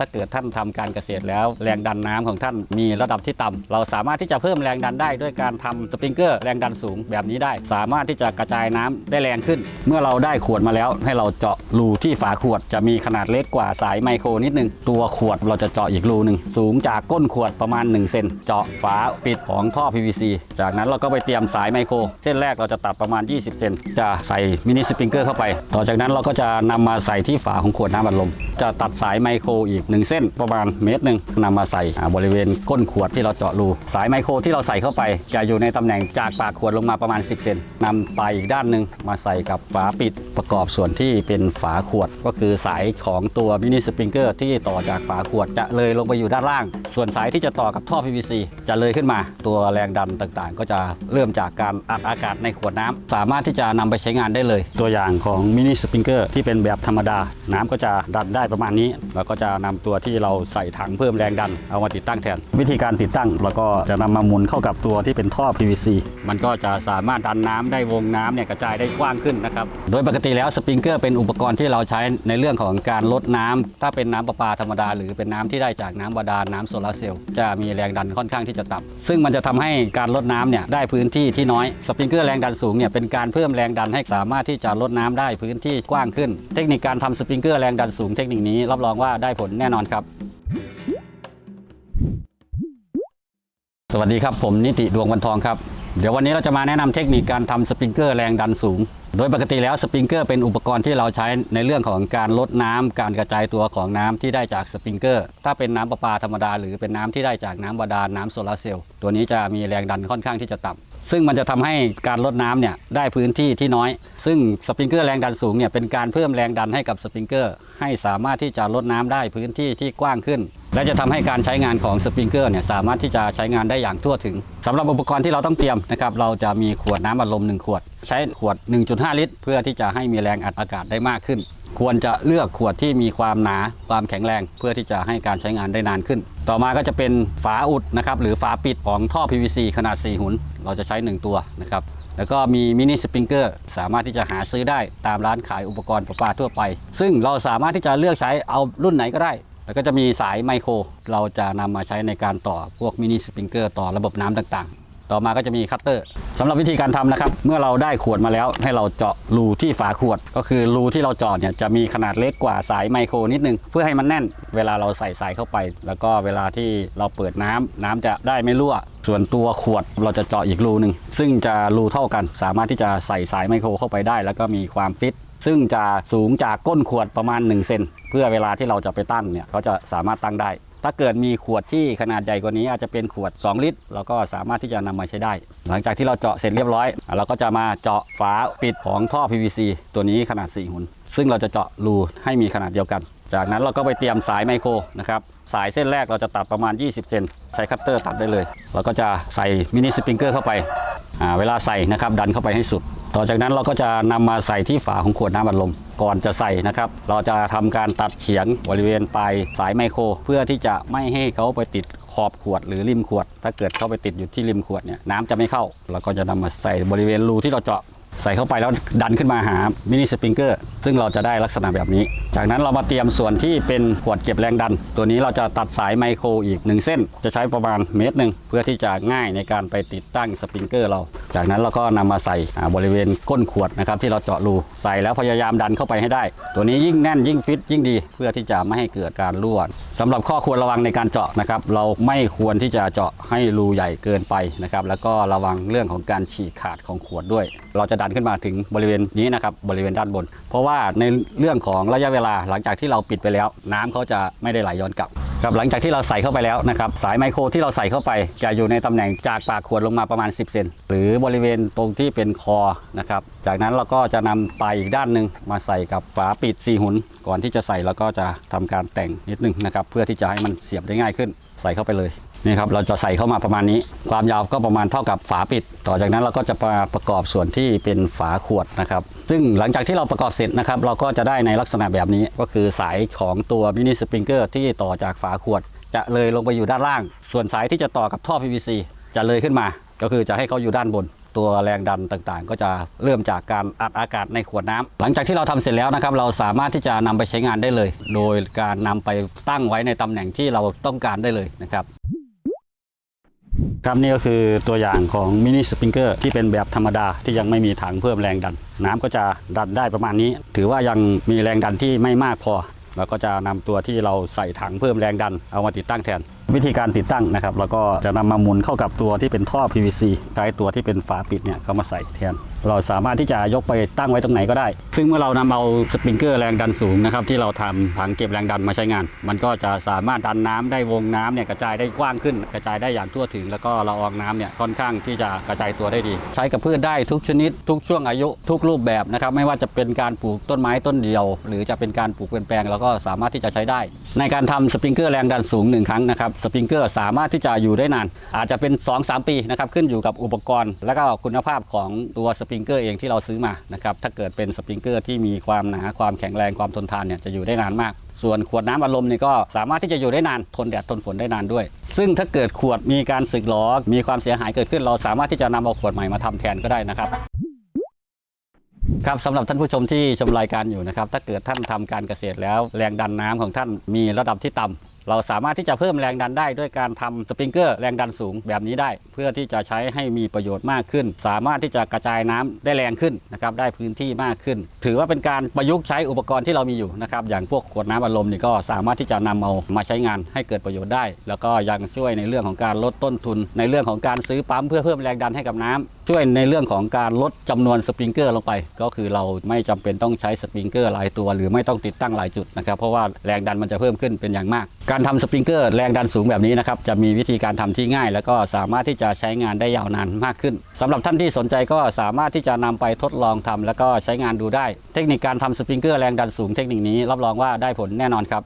ถ้าเกิดท่านทำการเกษตรแล้ว แรงดันน้ำของท่านมีระดับที่ต่ำเราสามารถที่จะเพิ่มแรงดันได้ด้วยการทำสปริงเกอร์แรงดันสูงแบบนี้ได้ สามารถที่จะกระจายน้ำได้แรงขึ้น เมื่อเราได้ขวดมาแล้ว ให้เราเจาะรูที่ฝาขวดจะมีขนาดเล็กกว่าสายไมโครนิดนึง ตัวขวดเราจะเจาะอีกรูหนึ่งสูงจากก้นขวดประมาณ1เซนเจาะฝาปิดของท่อ PVC จากนั้นเราก็ไปเตรียมสายไมโคร เส้นแรกเราจะตัดประมาณ 20 เซนจะใส่มินิสปริงเกอร์เข้าไป ต่อจากนั้นเราก็จะนำมาใส่ที่ฝาของขวดน้ำอัดลม จะตัดสายไมโครอีก 1 เส้นประมาณเมตรหนึ่งนำมาใส่บริเวณก้นขวดที่เราเจาะรูสายไมโครที่เราใส่เข้าไป จะอยู่ในตำแหน่งจากปากขวดลงมาประมาณ 10 เซนนำปลายอีกด้านหนึ่งมาใส่กับฝาปิดประกอบส่วนที่เป็นฝาขวด ก็คือสายของตัวมินิสปริงเกอร์ที่ต่อจากฝาขวดจะเลยลงไปอยู่ด้านล่าง ส่วนสายที่จะต่อกับท่อ PVC จะเลยขึ้นมา ตัวแรงดันต่างๆ ก็จะเริ่มจากการอัดอากาศในขวดน้ำสามารถที่จะนำไปใช้งานได้เลย ตัวอย่างของมินิสปริงเกอร์ที่เป็นแบบธรรมดา น้ำก็จะดันได้ประมาณนี้ แล้วก็จะนำตัวที่เราใส่ถังเพิ่มแรงดัน เอามาติดตั้งแทน วิธีการติดตั้งแล้วก็จะนำมาหมุนเข้ากับตัวที่เป็นท่อ PVC มันก็จะสามารถดันน้ำได้วงน้ำเนี่ยกระจายได้กว้างขึ้นนะครับโดยปกติแล้วสปริงเกอร์เป็นอุปกรณ์ที่เราใช้ในเรื่องของการลดน้ำถ้าเป็นน้ำประปาธรรมดา หรือเป็นน้ำที่ได้จากน้ำบาดาลน้ำโซลาร์เซลล์จะมีแรงดันค่อนข้างที่จะต่ำซึ่งมันจะทำให้การลดน้ำเนี่ยได้พื้นที่ที่น้อยสปริงเกอร์แรงดันสูงเนี่ยเป็นการเพิ่มแรงดันให้สามารถที่จะลดน้ำได้พื้นที่กว้างขึ้น เทคนิคการทำสปริงเกอร์แรงดันสูงเทคนิคนี้รับรองว่าได้ผลแน่นอนครับ สวัสดีครับผมนิติดวงวันทองครับเดี๋ยววันนี้เราจะมาแนะนำเทคนิคการทำสปริงเกอร์แรงดันสูง โดยปกติแล้วสปริงเกอร์เป็นอุปกรณ์ที่เราใช้ในเรื่องของการลดน้ำการกระจายตัวของน้ำที่ได้จากสปริงเกอร์ ถ้าเป็นน้ำประปาธรรมดา หรือเป็นน้ำที่ได้จากน้ำบาดาลน้ำโซลาร์เซลล์ตัวนี้จะมีแรงดันค่อนข้างที่จะต่ำ ซึ่งมันจะทำให้การลดน้ำเนี่ยได้พื้นที่ที่น้อย ซึ่งสปริงเกอร์แรงดันสูงเนี่ยเป็นการเพิ่มแรงดันให้กับสปริงเกอร์ ให้สามารถที่จะลดน้ำได้พื้นที่ที่กว้างขึ้น และจะทำให้การใช้งานของสปริงเกอร์เนี่ยสามารถที่จะใช้งานได้อย่างทั่วถึงสำหรับอุปกรณ์ที่เราต้องเตรียมนะครับเราจะมีขวดน้ำอัดลม1ขวด ใช้ขวด 1.5 ลิตร เพื่อที่จะให้มีแรงอัดอากาศได้มากขึ้น ควรจะเลือกขวดที่มีความหนาความแข็งแรง เพื่อที่จะให้การใช้งานได้นานขึ้น ต่อมาก็จะเป็นฝาอุดนะครับหรือฝาปิดของท่อ PVC ขนาด 4 หุน เราจะใช้ 1 ตัวนะครับ แล้วก็มีมินิสปริงเกอร์สามารถที่จะหาซื้อได้ตามร้านขายอุปกรณ์ประปาทั่วไป ซึ่งเราสามารถที่จะเลือกใช้เอารุ่นไหนก็ได้ แล้วก็จะมีสายไมโคร เราจะนำมาใช้ในการต่อพวกมินิสปริงเกอร์ต่อระบบน้ำต่างๆ ต่อมาก็จะมีคัตเตอร์ สำหรับวิธีการทำนะครับ เมื่อเราได้ขวดมาแล้ว ให้เราเจาะรูที่ฝาขวด ก็คือรูที่เราเจาะเนี่ยจะมีขนาดเล็กกว่าสายไมโครนิดนึง เพื่อให้มันแน่น เวลาเราใส่สายเข้าไป แล้วก็เวลาที่เราเปิดน้ำน้ำจะได้ไม่รั่ว ส่วนตัวขวดเราจะเจาะอีกรูหนึ่งซึ่งจะรูเท่ากัน สามารถที่จะใส่สายไมโครเข้าไปได้ แล้วก็มีความฟิตซึ่งจะสูงจากก้นขวดประมาณ1เซนเพื่อเวลาที่เราจะไปตั้งเนี่ยเขาจะสามารถตั้งได้ ถ้าเกิดมีขวดที่ขนาดใหญ่กว่านี้อาจจะเป็นขวด 2 ลิตรเราก็สามารถที่จะนำมาใช้ได้ หลังจากที่เราเจาะเสร็จเรียบร้อย เราก็จะมาเจาะฝาปิดของท่อ PVC ตัวนี้ขนาด 4หุนซึ่งเราจะเจาะรูให้มีขนาดเดียวกัน จากนั้นเราก็ไปเตรียมสายไมโครนะครับสายเส้นแรกเราจะตัดประมาณ 20 เซนใช้คัตเตอร์ตัดได้เลย เราก็จะใส่มินิสปริงเกอร์เข้าไปเวลาใส่นะครับดันเข้าไปให้สุด ต่อจากนั้นเราก็จะนำมาใส่ที่ฝาของขวดน้ำอัดลม ก่อนจะใส่นะครับ เราจะทำการตัดเฉียงบริเวณปลายสายไมโคร เพื่อที่จะไม่ให้เขาไปติดขอบขวดหรือริมขวด ถ้าเกิดเข้าไปติดอยู่ที่ริมขวดเนี่ยน้ำจะไม่เข้าเราก็จะนำมาใส่บริเวณรูที่เราเจาะ ใส่เข้าไปแล้วดันขึ้นมาหามินิสปริงเกอร์ซึ่งเราจะได้ลักษณะแบบนี้ จากนั้นเรามาเตรียมส่วนที่เป็นขวดเก็บแรงดัน ตัวนี้เราจะตัดสายไมโครอีก 1 เส้น จะใช้ประมาณเมตรหนึ่งเพื่อที่จะง่ายในการไปติดตั้งสปริงเกอร์เรา จากนั้นเราก็นำมาใส่บริเวณก้นขวดนะครับที่เราเจาะรูใส่แล้วพยายามดันเข้าไปให้ได้ ตัวนี้ยิ่งแน่นยิ่งฟิตยิ่งดี เพื่อที่จะไม่ให้เกิดการรั่วสำหรับข้อควรระวังในการเจาะนะครับเราไม่ควรที่จะเจาะให้รูใหญ่เกินไปนะครับแล้วก็ระวังเรื่องของการฉีกขาดของขวดด้วย เราจะดันขึ้นมาถึงบริเวณนี้นะครับบริเวณด้านบน เพราะว่าในเรื่องของระยะเวลาหลังจากที่เราปิดไปแล้ว น้ำเขาจะไม่ได้ไหลย้อนกลับครับหลังจากที่เราใส่เข้าไปแล้วนะครับสายไมโครที่เราใส่เข้าไป จะอยู่ในตำแหน่งจากปากขวดลงมาประมาณ 10 เซนหรือบริเวณตรงที่เป็นคอนะครับจากนั้นเราก็จะนำปลายอีกด้านหนึ่งมาใส่กับฝาปิด4หุนก่อนที่จะใส่เราก็จะทำการแต่งนิดนึงนะครับเพื่อที่จะให้มันเสียบได้ง่ายขึ้น ใส่เข้าไปเลยนี่ครับเราจะใส่เข้ามาประมาณนี้ ความยาวก็ประมาณเท่ากับฝาปิด ต่อจากนั้นเราก็จะมาประกอบส่วนที่เป็นฝาขวดนะครับ ซึ่งหลังจากที่เราประกอบเสร็จนะครับ เราก็จะได้ในลักษณะแบบนี้ก็คือสายของตัวมินิสปริงเกอร์ที่ต่อจากฝาขวด จะเลยลงไปอยู่ด้านล่าง ส่วนสายที่จะต่อกับท่อ PVC จะเลยขึ้นมา ก็คือจะให้เขาอยู่ด้านบนตัวแรงดันต่างๆ ก็จะเริ่มจากการอัดอากาศในขวดน้ำหลังจากที่เราทำเสร็จแล้วนะครับ เราสามารถที่จะนำไปใช้งานได้เลย โดยการนำไปตั้งไว้ในตำแหน่งที่เราต้องการได้เลยนะครับ ครับนี่ก็คือตัวอย่างของมินิสปริงเกอร์ที่เป็นแบบธรรมดาที่ยังไม่มีถังเพิ่มแรงดัน น้ำก็จะดันได้ประมาณนี้ ถือว่ายังมีแรงดันที่ไม่มากพอ แล้วก็จะนำตัวที่เราใส่ถังเพิ่มแรงดันเอามาติดตั้งแทน วิธีการติดตั้งนะครับ แล้วก็จะนำมาหมุนเข้ากับตัวที่เป็นท่อ PVC ใช้ตัวที่เป็นฝาปิดเนี่ยเข้ามาใส่แทน เราสามารถที่จะยกไปตั้งไว้ตรงไหนก็ได้ ซึ่งเมื่อเรานำเอาสปริงเกอร์แรงดันสูงนะครับที่เราทำถังเก็บแรงดันมาใช้งาน มันก็จะสามารถดันน้ำได้วงน้ำเนี่ยกระจายได้กว้างขึ้น กระจายได้อย่างทั่วถึง แล้วก็ละอองน้ำเนี่ยค่อนข้างที่จะกระจายตัวได้ดี ใช้กับพืชได้ทุกชนิด ทุกช่วงอายุทุกรูปแบบนะครับไม่ว่าจะเป็นการปลูกต้นไม้ต้นเดียว หรือจะเป็นการปลูกเป็นแปลงแล้วก็สามารถที่จะใช้ได้ ในการทำสปริงเกอร์แรงดันสูงหนึ่งครั้งนะครับสปริงเกอร์สามารถที่จะอยู่ได้นาน อาจจะเป็น 2-3 ปีนะครับขึ้นอยู่กับอุปกรณ์ และก็คุณภาพของตัวสปริงเกอร์เองที่เราซื้อมานะครับถ้าเกิดเป็นสปริงเกอร์ที่มีความหนาความแข็งแรงความทนทานเนี่ยจะอยู่ได้นานมากส่วนขวดน้ำอารมณ์นี่ก็สามารถที่จะอยู่ได้นานทนแดดทนฝนได้นานด้วย ซึ่งถ้าเกิดขวดมีการสึกหรอมีความเสียหายเกิดขึ้น เราสามารถที่จะนำเอาขวดใหม่มาทำแทนก็ได้นะครับ ครับสำหรับท่านผู้ชมที่ชมรายการอยู่นะครับ ถ้าเกิดท่านทำการเกษตรแล้วแรงดันน้ำของท่านมีระดับที่ต่ำ เราสามารถที่จะเพิ่มแรงดันได้ด้วยการทำสปริงเกอร์แรงดันสูงแบบนี้ได้ เพื่อที่จะใช้ให้มีประโยชน์มากขึ้น สามารถที่จะกระจายน้ำได้แรงขึ้นนะครับได้พื้นที่มากขึ้น ถือว่าเป็นการประยุกต์ใช้อุปกรณ์ที่เรามีอยู่นะครับอย่างพวกขวดน้ำอารมณ์นี่ก็สามารถที่จะนำเอามาใช้งานให้เกิดประโยชน์ได้ แล้วก็ยังช่วยในเรื่องของการลดต้นทุน ในเรื่องของการซื้อปั๊มเพื่อเพิ่มแรงดันให้กับน้ำ ช่วยในเรื่องของการลดจำนวนสปริงเกอร์ลงไป ก็คือเราไม่จำเป็นต้องใช้สปริงเกอร์หลายตัว หรือไม่ต้องติดตั้งหลายจุดนะครับเพราะว่าแรงดันมันจะเพิ่มขึ้นเป็นอย่างมาก การทำสปริงเกอร์แรงดันสูงแบบนี้นะครับจะมีวิธีการทำที่ง่าย แล้วก็สามารถที่จะใช้งานได้ยาวนานมากขึ้นสำหรับท่านที่สนใจก็สามารถที่จะนำไปทดลองทำแล้วก็ใช้งานดูได้ เทคนิคการทำสปริงเกอร์แรงดันสูงเทคนิคนี้รับรองว่าได้ผลแน่นอนครับ